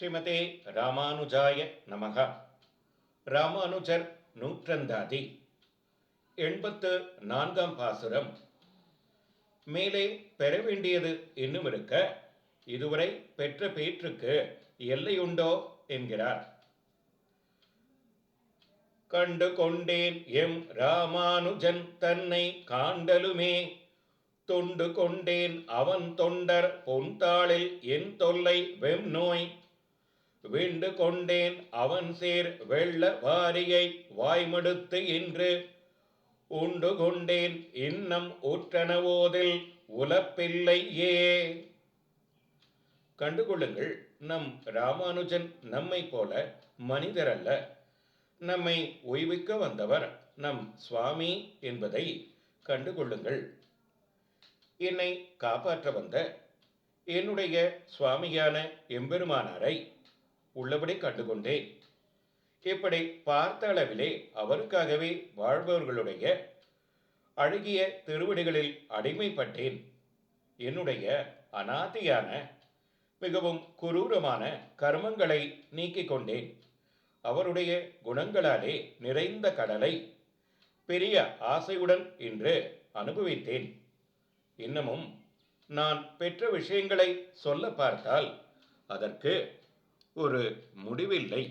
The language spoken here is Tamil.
ஸ்ரீமதே ராமானுஜாய நமக. ராமானுஜர் நூற்றந்தாதி. எண்பத்து நான்காம் பாசுரம். மேலே பெற வேண்டியது இன்னும் இருக்க இதுவரை பெற்ற பேற்றுக்கு எல்லையுண்டோ என்கிறார். கண்டு கொண்டேன் எம் ராமானுஜன் தன்னை காண்டலுமே தொண்டு கொண்டேன் அவன் தொண்டர் பொன்தாளில் என் தொல்லை வெம் நோய் விண்டு கொண்டேன் அவன் சேர் வெள்ள வாரியை வாய்மடுத்து இன்று. உண்டு கொண்டேன் இன்னம் உற்றனவோதில் உலப்பில்லையே கண்டுகொள்ளுங்கள் நம் ராமானுஜன் நம்மை போல மனிதர் அல்ல நம்மை ஓய்விக்க வந்தவர் நம் சுவாமி என்பதை கண்டுகொள்ளுங்கள். என்னை காப்பாற்ற வந்த என்னுடைய சுவாமியான எம்பெருமானாரை உள்ளபடி கண்டுகொண்டேன் இப்படி பார்த்த அளவிலே அவருக்காகவே வாழ்பவர்களுடைய அழகிய திருவடிகளில் அடிமைப்பட்டேன். என்னுடைய அநாத்தியான மிகவும் குரூரமான கர்மங்களை நீக்கிக் கொண்டேன். அவருடைய குணங்களாலே நிறைந்த கடலை பெரிய ஆசையுடன் இன்று அனுபவித்தேன். இன்னமும் நான் பெற்ற விஷயங்களை சொல்ல பார்த்தால் அதற்கு ஒரு முடிவில்லை.